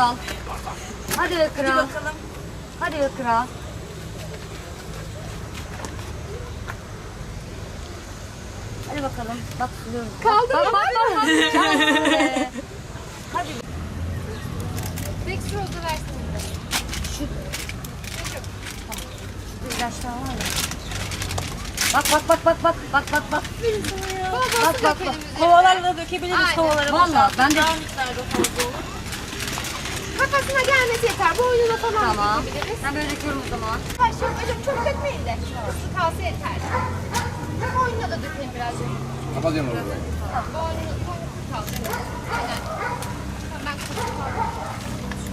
kral. Hadi be kral. bakalım. Hadi be kral. Hadi bakalım. Bak suluyorum. Kaldı bak, bak, bak, bak. Şanslı be. Dextrose'u versene. Şu ilaçlar var ya. Bak bak bak bak bak bak bak bak. Bak, bak, bak. Kovalarla dökebiliriz Aynen. kovalara. Vallahi ben de Daha miktarda fazla olur. Kafasına gelmesi yeter. Boynuna falan tamam. dökebiliriz. Ben böyle döküyorum o zaman. Yavaş hocam çok dökmeyin de. Islı kalsa yeter. Boynuna da dökelim birazcık. Kapatıyorum orada. Boynuna boynuna kalsın. Aynen. Tamam, Ben kapatıyorum.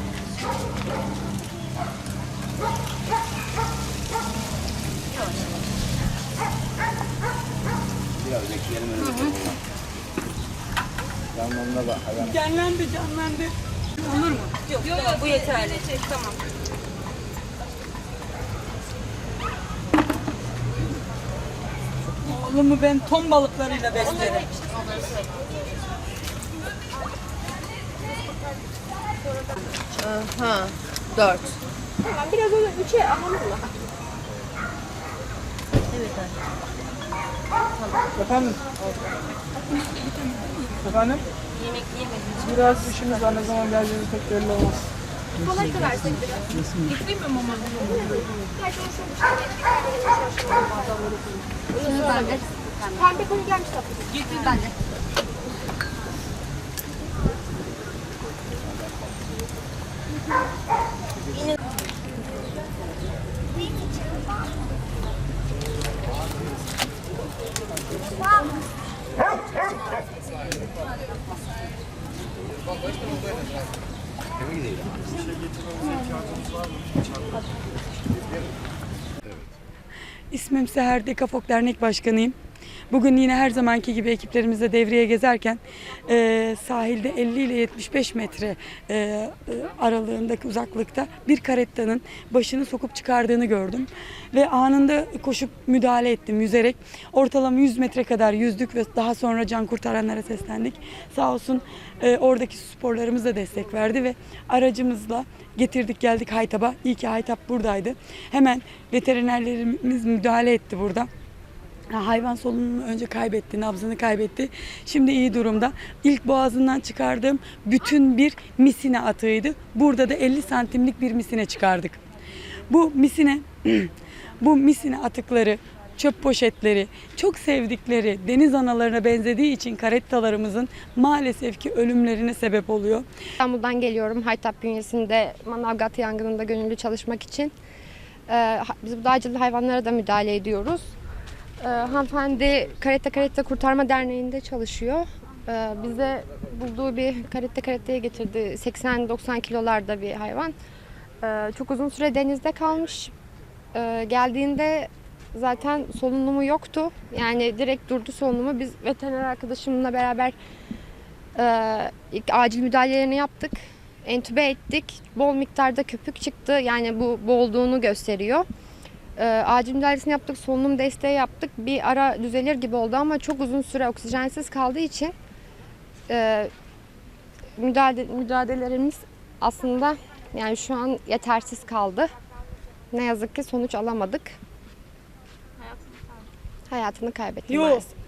Biraz bekleyelim öyle. Yanlarına bak. Hayvan. Canlandı canlandı. Olur mu? Yok, yok, bu yeterli. Tamam. Oğlumu ben ton balıklarıyla beslerim. Aha. Dört. Tamam biraz onu üçe alalım mı? Efendim? Efendim? Yemek yemedim. Biraz işimiz var ne zaman geleceğiniz pek belli olmaz. Kolay versek biraz. Getireyim mi mama? Belki o şu Şimdi ben de. Tatlım. Ben de. İsmim Seher Dekafok Dernek Başkanıyım. Bugün yine her zamanki gibi ekiplerimizle devreye gezerken e, sahilde 50 ile 75 metre e, e, aralığındaki uzaklıkta bir karettanın başını sokup çıkardığını gördüm. Ve anında koşup müdahale ettim yüzerek. Ortalama 100 metre kadar yüzdük ve daha sonra can kurtaranlara seslendik. Sağ olsun e, oradaki sporlarımız da destek verdi ve aracımızla getirdik geldik Haytap'a. İyi ki Haytap buradaydı. Hemen veterinerlerimiz müdahale etti burada. Ha, Hayvan solunumunu önce kaybetti, nabzını kaybetti. Şimdi iyi durumda. İlk boğazından çıkardığım bütün bir misine atığıydı. Burada da 50 santimlik bir misine çıkardık. Bu misine, bu misine atıkları, çöp poşetleri, çok sevdikleri deniz analarına benzediği için karettalarımızın maalesef ki ölümlerine sebep oluyor. İstanbul'dan geliyorum. Haytap bünyesinde Manavgat yangınında gönüllü çalışmak için. Ee, biz bu dağcılı hayvanlara da müdahale ediyoruz. Ee, hanımefendi Karette Karette Kurtarma Derneği'nde çalışıyor. Ee, bize bulduğu bir karette karetteye getirdi. 80-90 kilolarda bir hayvan. Ee, çok uzun süre denizde kalmış. Ee, geldiğinde zaten solunumu yoktu. Yani direkt durdu solunumu. Biz veteriner arkadaşımla beraber ee, ilk acil müdahalelerini yaptık. Entübe ettik. Bol miktarda köpük çıktı. Yani bu boğulduğunu gösteriyor. Ee, acil müdahalesini yaptık. Solunum desteği yaptık. Bir ara düzelir gibi oldu ama çok uzun süre oksijensiz kaldığı için e, müdahale, müdahalelerimiz aslında yani şu an yetersiz kaldı. Ne yazık ki sonuç alamadık. Hayatını kaybetti Yok. maalesef.